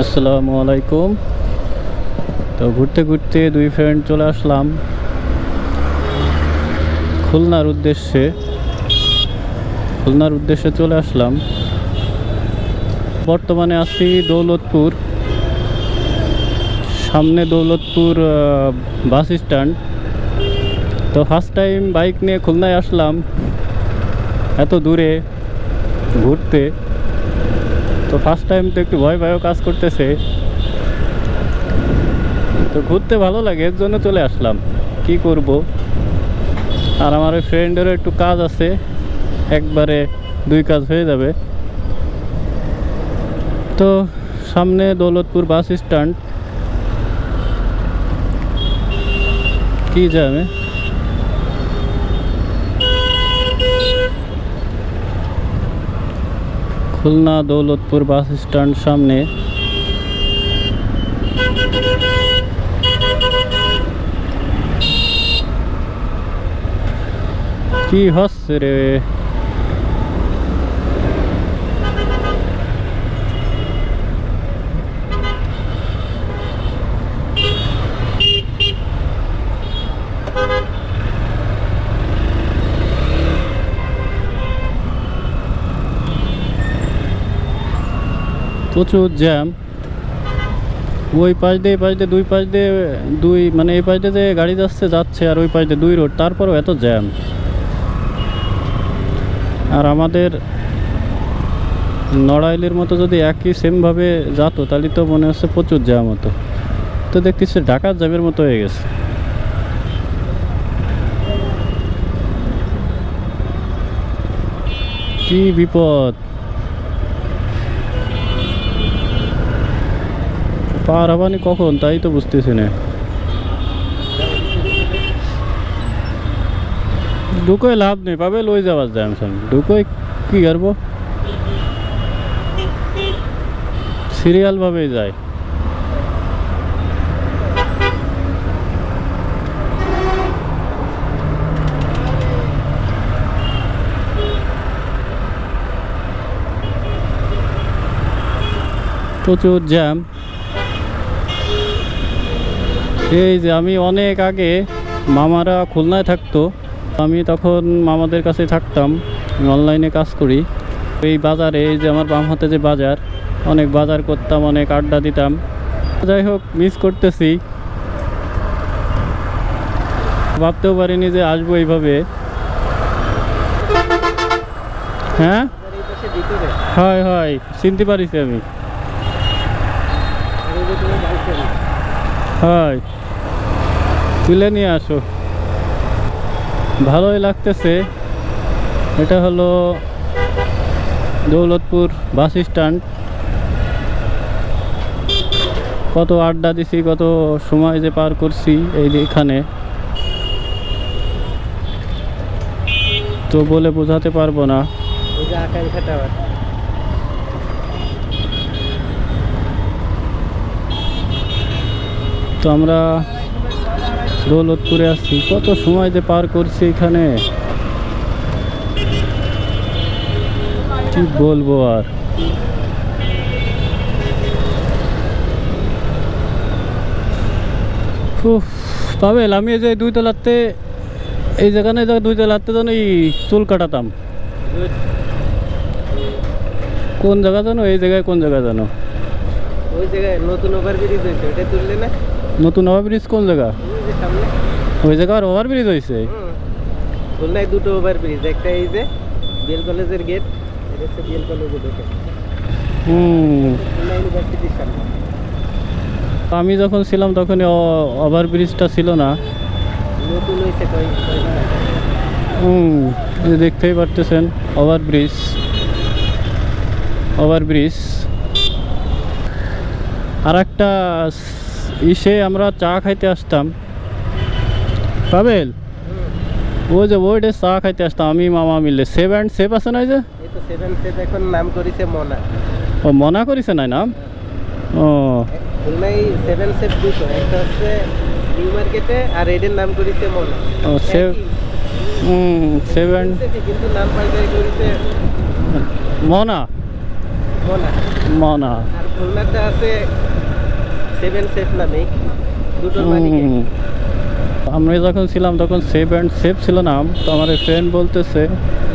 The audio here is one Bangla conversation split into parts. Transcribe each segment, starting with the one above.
আসসালামু আলাইকুম। তো ঘুরতে ঘুরতে দুই ফ্রেন্ড চলে আসলাম খুলনার উদ্দেশ্যে। খুলনার উদ্দেশ্যে চলে আসলাম। বর্তমানে আছি দৌলতপুর। সামনে দৌলতপুর বাস স্ট্যান্ড তো ফার্স্ট টাইম বাইক নিয়ে খুলনায় আসলাম। এত দূরে ঘুরতে। তো ফার্স্ট টাইম তো একটু ভয় ভয়ও কাজ করতেছে। তো ঘুরতে ভালো লাগে, এর জন্য চলে আসলাম। কি করব? আর আমার ওই ফ্রেন্ডেরও একটু কাজ আছে, একবারে দুই কাজ হয়ে যাবে। তো সামনে দৌলতপুর বাস স্ট্যান্ড কি যাবে খুলনা দৌলতপুর বাস স্ট্যান্ড সামনে। কি হচ্ছে রে? প্রচুর জ্যাম। ওই পাশ দিয়ে, এই পাশ দিয়ে, দুই পাশ দিয়ে, দুই মানে এই পাশ দিয়ে যে গাড়ি যাচ্ছে যাচ্ছে আর ওই পাশ দিয়ে দুই রোড, তারপরেও এত জ্যাম। আর আমাদের নড়াইলের মতো যদি একই সেমভাবে যেত, তাহলে তো মনে হচ্ছে প্রচুর জ্যাম হতো। তো দেখতেছি ঢাকার জ্যামের মতো হয়ে গেছে। কি বিপদ। পার হবানি কখন? তাই তো বুঝতেছি না। ঢুকোয় লাভ নেই, পাবে লই যাবার যায় আমি ঢুকোয় কি করব? সিরিয়াল ভাবেই যায়। প্রচুর জ্যাম এই যে আমি অনেক আগে মামারা খুলনায় থাকতো, আমি তখন মামাদের কাছে থাকতাম অনলাইনে কাজ করি। এই বাজারে, এই যে আমার বাম হাতে যে বাজার, অনেক বাজার করতাম, অনেক আড্ডা দিতাম। যাই হোক মিস করতেছি। ভাবতেও পারিনি যে আসব এইভাবে। হ্যাঁ? হয় হয়, চিনতে পারিছি আমি। হয়। তুলে নিয়ে আসো। ভালোই লাগতেছে। এটা হলো দৌলতপুর বাস স্ট্যান্ড। কত আড্ডা দিছি কত সময় যে পার করছি এই যে এখানে। তো বলে বোঝাতে পারব না। তো আমরা দৌলতপুরে আসছি। কত সময় যে পার করছি এখানে? কি বলব আর? পাবেল, আমি এই যে দুই তলাতে এই যে দুই তলাতে যেন এই চুল কাটাতাম। কোন জায়গা জানো এই জায়গায় কোন জায়গা জানো ওই জায়গায় নতুন ওভার ব্রিজ হয়েছে ওটা তুললে না? নতুন ওভার ব্রিজ কোন জায়গা? ওই যে সামনে। ওই জায়গার ওভার ব্রিজ হয়েছে। খুলনায় দুটো ওভার ব্রিজ একটা এই যে বিএল কলেজের গেট এটা হচ্ছে বিএল কলেজের ঢোকে হুম। খুলনা ইউনিভার্সিটির সামনে। আমি যখন ছিলাম তখন ওভার ব্রিজটা ছিল না। নতুন হয়েছে। হুম দেখতেই পারতেছেন ওভার ব্রিজ ওভার ব্রিজ আর একটা ইসে আমরা চা খাইতে আসতাম। পাবেল। ওই যে ওইটা চা খাইতে আসতাম আমি মামা মিললে সেভ অ্যান্ড সেভ আছে না যে? এখন নাম করেছে মনা। ও মনা করেছে না নাম? ও। সেভেন দুটো। একটা হচ্ছে নিউ মার্কেটে আর এদের নাম করেছে মনা। ও সেভ হুম সেভেন কিন্তু নাম পাল্টাই করেছে। মনা? মনা। মনা। আর খুলনাতে আছে সেভেন সেফ নামে। দুটোর। আমরা যখন ছিলাম তখন সেভ অ্যান্ড সেভ ছিল নাম। তো আমার ফ্রেন্ড বলতেছে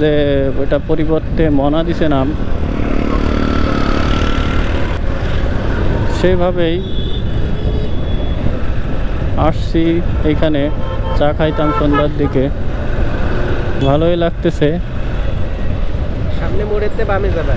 যে ওটা পরিবর্তে মনা দিছে নাম। সেভাবেই আসছি এখানে। চা খাইতাম সন্ধ্যার দিকে। ভালোই লাগতেছে। সামনে মোড়েতে বামে যাবে।